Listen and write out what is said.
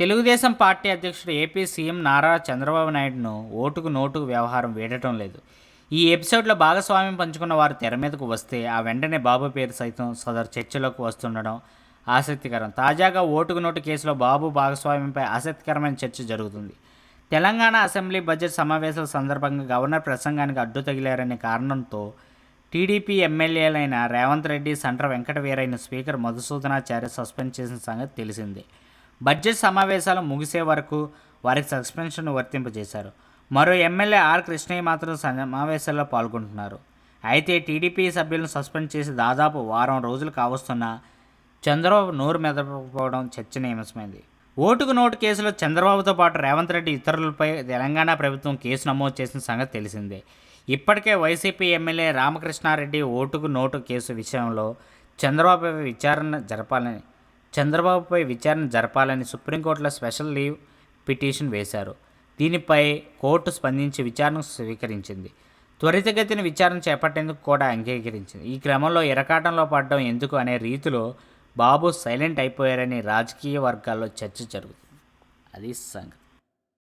Telugu Desam party అధ్యక్షుడు AP CM Nara Chandrababu నాయుడును ఓటుకు నోటుకు వ్యవహారం వేడటం లేదు. ఈ ఎపిసోడ్లో భాగస్వామ్యం పంచుకున్న వారు తెర మీదకు వస్తే ఆ వెంటనే బాబు పేరు సైతం సదరు చర్చలోకి వస్తుండడం ఆసక్తికరం. తాజాగా ఓటుకు నోటు కేసులో బాబు భాగస్వామ్యంపై ఆసక్తికరమైన చర్చ జరుగుతుంది. తెలంగాణ అసెంబ్లీ బడ్జెట్ సమావేశాల సందర్భంగా గవర్నర్ ప్రసంగానికి అడ్డు తగిలారనే కారణంతో టీడీపీ ఎమ్మెల్యేలైన రేవంత్ రెడ్డి సంట్ర వెంకట స్పీకర్ మధుసూదనాచార్య సస్పెండ్ చేసిన సంగతి తెలిసిందే. బడ్జెట్ సమావేశాలు ముగిసే వరకు వారికి సస్పెన్షన్ వర్తింపజేశారు. మరో ఎమ్మెల్యే ఆర్ కృష్ణయ్య మాత్రం సమావేశాల్లో పాల్గొంటున్నారు. అయితే టీడీపీ సభ్యులను సస్పెండ్ చేసి దాదాపు వారం రోజులు కావస్తున్నా చంద్రబాబు నోరు మెదపకపోవడం చర్చనీయాంశమైంది. ఓటుకు నోటు కేసులో చంద్రబాబుతో పాటు రేవంత్ రెడ్డి ఇతరులపై తెలంగాణ ప్రభుత్వం కేసు నమోదు చేసిన సంగతి తెలిసిందే. ఇప్పటికే వైసీపీ ఎమ్మెల్యే రామకృష్ణారెడ్డి ఓటుకు నోటు కేసు విషయంలో చంద్రబాబుపై విచారణ జరపాలని చంద్రబాబుపై విచారణ జరపాలని సుప్రీంకోర్టులో స్పెషల్ లీవ్ పిటిషన్ వేశారు. దీనిపై కోర్టు స్పందించి విచారణకు స్వీకరించింది. త్వరితగతిన విచారణ చేపట్టేందుకు కూడా అంగీకరించింది. ఈ క్రమంలో ఇరకాటంలో పడడం ఎందుకు అనే రీతిలో బాబు సైలెంట్ అయిపోయారని రాజకీయ వర్గాల్లో చర్చ జరుగుతుంది. అది సంగతి.